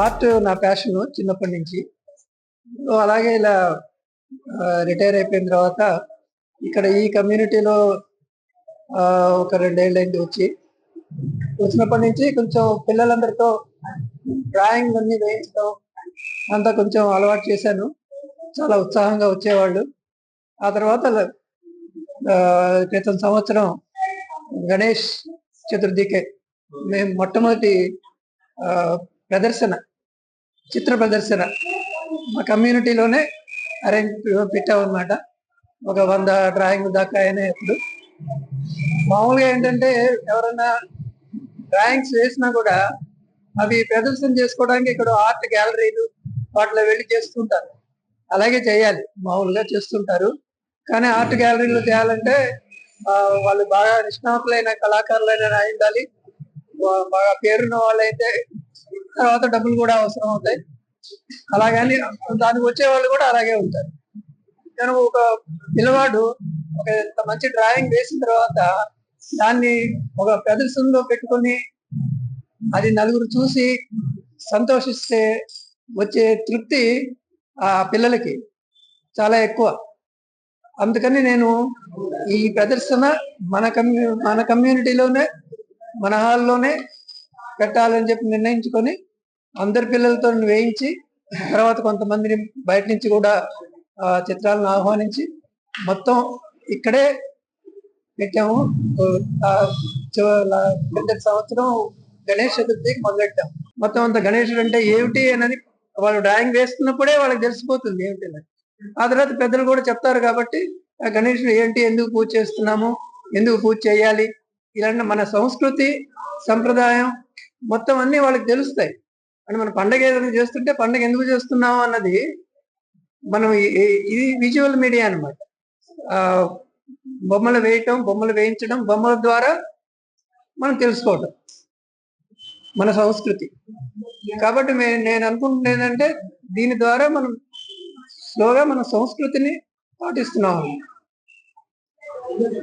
Art నా passion చిన్నప్పటి నుంచి. అలాగే ఇలా రిటైర్ అయిపోయిన తర్వాత ఇక్కడ ఈ కమ్యూనిటీలో ఒక రెండేళ్ళు అయింది వచ్చి. వచ్చినప్పటి నుంచి కొంచెం పిల్లలందరితో డ్రాయింగ్ అన్ని వేయించడం అంతా కొంచెం అలవాటు చేశాను. చాలా ఉత్సాహంగా వచ్చేవాళ్ళు. ఆ తర్వాత క్రితం సంవత్సరం గణేష్ చతుర్థికే మేము మొట్టమొదటి ప్రదర్శన చిత్ర ప్రదర్శన. మా కమ్యూనిటీలోనే అరేంజ్ పెట్టామన్నమాట. ఒక వంద డ్రాయింగ్ దాకా అయినప్పుడు మామూలుగా ఏంటంటే ఎవరైనా డ్రాయింగ్స్ వేసినా కూడా అవి ప్రదర్శన చేసుకోవడానికి ఇక్కడ ఆర్ట్ గ్యాలరీలు వాటిలో వెళ్ళి చేస్తుంటారు. అలాగే చేయాలి మామూలుగా చేస్తుంటారు. కానీ ఆర్ట్ గ్యాలరీలో చేయాలంటే వాళ్ళు బాగా నిష్ణాతులైన కళాకారులైన అయి ఉండాలి బాగా పేరున్న వాళ్ళైతే తర్వాత డబ్బులు కూడా అవసరం అవుతాయి. అలాగని దానికి వచ్చే వాళ్ళు కూడా అలాగే ఉంటారు. నేను ఒక పిల్లవాడు ఒక ఇంత మంచి డ్రాయింగ్ వేసిన తర్వాత దాన్ని ఒక ప్రదర్శనలో పెట్టుకొని అది నలుగురు చూసి సంతోషిస్తే వచ్చే తృప్తి ఆ పిల్లలకి చాలా ఎక్కువ. అందుకని నేను ఈ ప్రదర్శన మన కమ్యూ మన కమ్యూనిటీలోనే మన హాల్లోనే పెట్టాలని చెప్పి నిర్ణయించుకొని అందరి పిల్లలతో వేయించి తర్వాత కొంతమందిని బయట నుంచి కూడా చిత్రాలను ఆహ్వానించి మొత్తం ఇక్కడే పెట్టాము. ఆ కిందటి సంవత్సరం గణేష్ చతుర్థికి మొదలెట్టాం. మొత్తం అంత గణేషుడు అంటే ఏమిటి అనేది వాళ్ళు డ్రాయింగ్ వేస్తున్నప్పుడే వాళ్ళకి తెలిసిపోతుంది ఏమిటి అని ఆ తర్వాత పెద్దలు కూడా చెప్తారు కాబట్టి ఆ గణేశుడు ఏంటి? ఎందుకు పూజ చేస్తున్నాము? ఎందుకు పూజ చేయాలి? ఇలాంటి మన సంస్కృతి సంప్రదాయం మొత్తం అన్ని వాళ్ళకి తెలుస్తాయి. అంటే మన పండగ ఏదైనా చేస్తుంటే పండగ ఎందుకు చేస్తున్నాం అన్నది మనం ఇది విజువల్ మీడియా అన్నమాట. బొమ్మలు వేయటం బొమ్మలు వేయించడం బొమ్మల ద్వారా మనం తెలుసుకోవటం. మన సంస్కృతి. కాబట్టి మే- నేను అనుకుంటున్నాను ఏంటంటే దీని ద్వారా మనం స్లోగా మన సంస్కృతిని పాటిస్తున్నాం.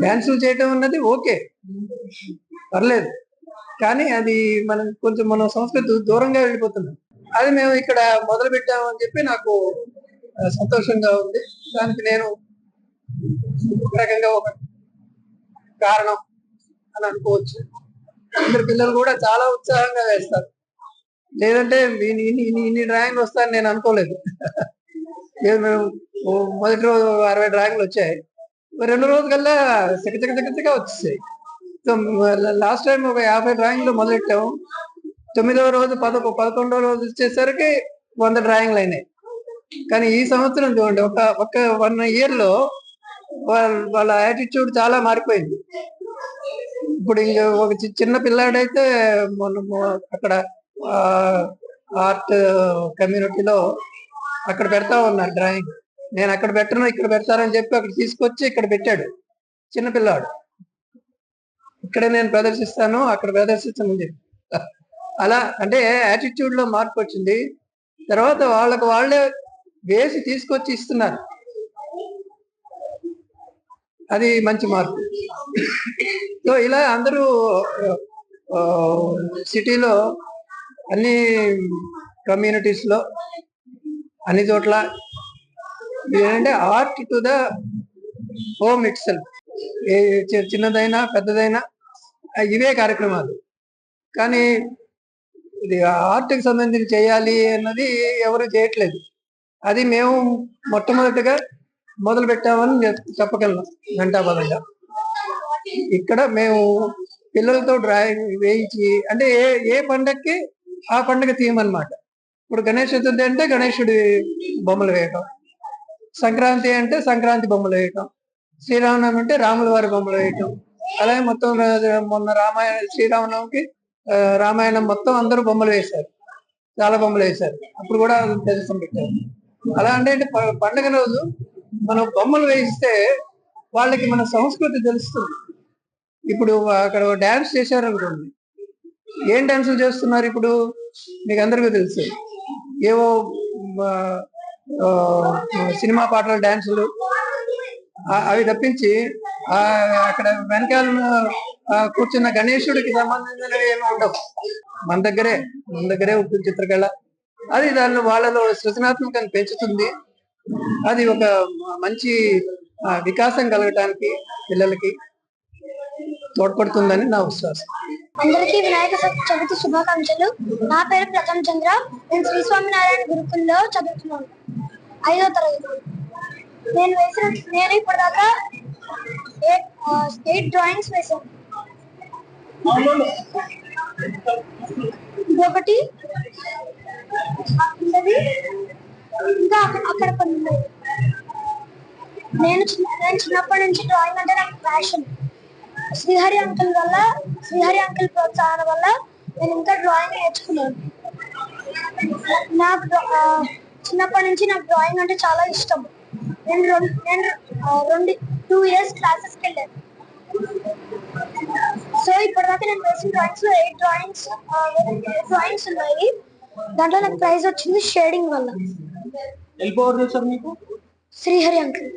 డ్యాన్సులు చేయటం అన్నది ఓకే. పర్లేదు. కానీ అది మనం కొంచెం మన సంస్కృతి దూరంగా వెళ్ళిపోతున్నాం. అది మేము ఇక్కడ మొదలు పెట్టాము అని చెప్పి నాకు సంతోషంగా ఉంది. దానికి నేను ఒక రకంగా ఒక కారణం అని అనుకోవచ్చు. అందరు పిల్లలు కూడా చాలా ఉత్సాహంగా వేస్తారు. లేదంటే ఇన్ని ఇన్ని- డ్రాయింగ్ వస్తాయని నేను అనుకోలేదు. మేము మొదటి రోజు అరవై డ్రాయింగ్లు వచ్చాయి. రెండు రోజుల కల్లా చక చక చక చక వచ్చేసాయి. లాస్ట్ టైం ఒక యాభై డ్రాయింగ్లు మొదలెట్టాము. తొమ్మిదవ రోజు పదకొ పదకొండవ రోజు వచ్చేసరికి వంద డ్రాయింగ్లు అయినాయి. కానీ ఈ సంవత్సరం చూడండి ఒక ఒక వన్ ఇయర్లో వాళ్ళ వాళ్ళ యాటిట్యూడ్ చాలా మారిపోయింది. ఇప్పుడు ఇంక ఒక చిన్న పిల్లాడైతే మొన్న అక్కడ ఆర్ట్ కమ్యూనిటీలో అక్కడ పెడతా ఉన్నారు డ్రాయింగ్. నేను అక్కడ పెట్టను ఇక్కడ పెడతారని చెప్పి అక్కడ తీసుకొచ్చి ఇక్కడ పెట్టాడు. చిన్న పిల్లాడు. ఇక్కడ నేను ప్రదర్శిస్తాను అక్కడ ప్రదర్శిస్తానని చెప్పి. అలా అంటే యాటిట్యూడ్లో మార్పు వచ్చింది. తర్వాత వాళ్ళకు వాళ్ళే వేసి తీసుకొచ్చి ఇస్తున్నారు. అది మంచి మార్పు. సో ఇలా అందరూ సిటీలో అన్ని కమ్యూనిటీస్లో అన్ని చోట్ల ఏంటంటే art to the home itself ఏ చిన్నదైనా పెద్దదైనా ఇవే కార్యక్రమాలు. కానీ ఇది ఆర్ట్కి సంబంధించి చేయాలి అన్నది ఎవరు చేయట్లేదు. అది మేము మొట్టమొదటిగా మొదలు పెట్టామని చెప్- చెప్పగలను ఘంటాపదంగా ఇక్కడ మేము పిల్లలతో డ్రాయింగ్ వేయించి అంటే ఏ ఏ పండగకి ఆ పండగ థీమ్ అనమాట ఇప్పుడు గణేష్ చతుర్థి అంటే గణేషుడి బొమ్మలు వేయటం. సంక్రాంతి అంటే సంక్రాంతి బొమ్మలు వేయటం. శ్రీరామనవమి అంటే రాముల వారి బొమ్మలు వేయటం. అలాగే మొత్తం మొన్న రామాయణ శ్రీరామనవమికి రామాయణం మొత్తం అందరూ బొమ్మలు వేశారు. చాలా బొమ్మలు వేశారు. అప్పుడు కూడా ప్రదర్శన పెట్టారు. అలా అంటే ఏంటి, ప- రోజు మనం బొమ్మలు వేయిస్తే వాళ్ళకి మన సంస్కృతి తెలుస్తుంది. ఇప్పుడు అక్కడ డాన్స్ చేశారు అనుకోండి. ఏం డ్యాన్సులు చేస్తున్నారు ఇప్పుడు? మీకు అందరికీ తెలుసు. ఏవో ఆ, సినిమా పాటల డాన్సులు అవి తప్పించి ఆ అక్కడ వెనకాల కూర్చున్న గణేశుడికి సంబంధించినవి ఏమి ఉండవు. మన దగ్గరే మన దగ్గరే ఉంటుంది చిత్రకళ. అది దాన్ని వాళ్ళలో సృజనాత్మకతను పెంచుతుంది. అది ఒక మంచి వికాసం కలగటానికి పిల్లలకి తోడ్పడుతుందని నా విశ్వాసం. అందరికీ వినాయక చవితి శుభాకాంక్షలు. నా పేరు ప్రథమ్ చంద్ర. నేను శ్రీ స్వామినారాయణ గురుకుల్లో చదువుతున్నాను. ఐదో తరగతి. నేను వేసిన నేను ఇప్పటిదాకా ఎయిట్ ఎయిట్ డ్రాయింగ్స్ వేసాను ఇదొకటి. ఇంకా అక్కడ కొన్ని నేను చిన్న నేను చిన్నప్పటి నుంచి డ్రాయింగ్ అంటే నాకు ప్యాషన్ శ్రీహరి అంకుల్ వల్ల శ్రీహరి అంకుల్ ప్రోత్సాహం వల్ల నేను ఇంకా డ్రాయింగ్ నేర్చుకున్నాను. నాకు చిన్నప్పటి నుంచి నాకు డ్రాయింగ్ అంటే చాలా ఇష్టం. నేను రెండు నేను రెండు టూ ఇయర్స్ క్లాసెస్కి వెళ్ళాను. సో ఇప్పటిదాకా నేను వేసిన డ్రాయింగ్స్లో ఎయిట్ డ్రాయింగ్స్ డ్రాయింగ్స్ ఉన్నాయి. దాంట్లో నాకు ప్రైజ్ వచ్చింది షేడింగ్ వల్ల. మీకు? శ్రీహరి అంకుల్.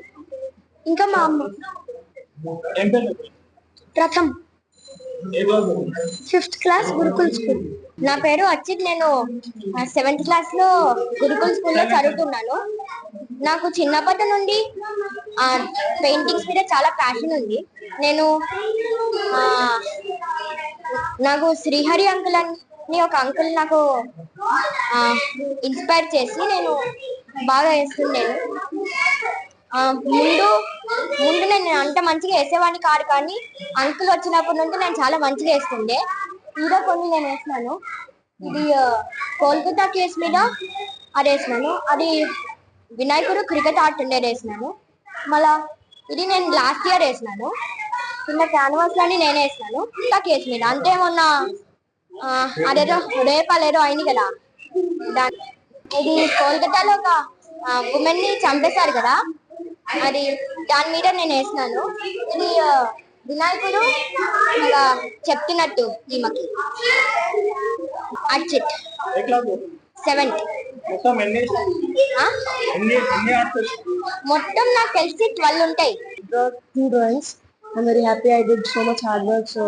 ఇంకా మా అమ్మ. Pratham. Fifth class Gurukul school నా పేరు అచ్చిత్. నేను సెవెంత్ క్లాస్లో గురుకుల్ స్కూల్లో చదువుతున్నాను. నాకు చిన్నప్పటి నుండి పెయింటింగ్స్ మీద చాలా ప్యాషన్ ఉంది. నేను నాకు శ్రీహరి అంకుల్ అని ఒక అంకుల్ నాకు ఇన్స్పైర్ చేసి నేను బాగా వేస్తున్నాను ముందు ముందు నేను అంత మంచిగా వేసేవాడిని కాదు కానీ అంకుల్ వచ్చినప్పటి నుండి నేను చాలా మంచిగా వేస్తుండే ఇదో కొన్ని నేను వేసినాను. ఇది కోల్కతా కేస్ మీద అది వేసినాను. అది వినాయకుడు క్రికెట్ ఆడుతుండే వేసినాను మళ్ళా ఇది నేను లాస్ట్ ఇయర్ వేసినాను. కింద క్యాన్వాస్ అని నేను వేసినాను. ఇంకా కేస్ మీద అంతే మొన్న అదేదో రేపాలేదో అయింది కదా. దాని ఇది కోల్కతాలో ఒక ఉమెన్ని చంపేశారు కదా. అది దాని మీద నేను వేసినాను. ఇది వినాయకుడు అలా చెప్తున్నట్టు ఈమెకి. Class? Seventh. మొత్తం ఎన్ని ఎన్ని ఎన్ని ఆర్ట్స్ మొత్తం నాకు తెలిసి ట్వెల్వ్ ఉంటాయి two drawings. I'm very happy. I did so much hard work, so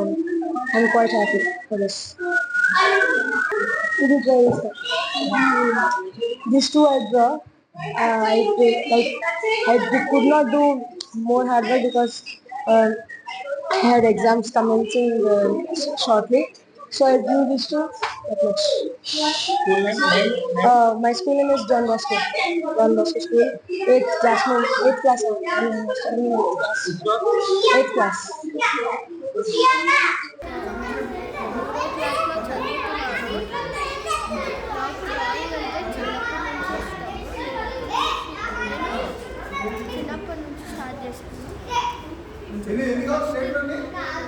I'm quite happy for this. It is very These two I draw. Uh, I did, like I did- could not do more hard work because uh, I had exams commencing uh, shortly. So I drew these two that much. School name name Uh, my school name is John Bosco. John Bosco School. Eighth class. No, eighth class. I'm studying in eighth class. Eighth class. చిన్నప్పటి నుంచి start చేశాను April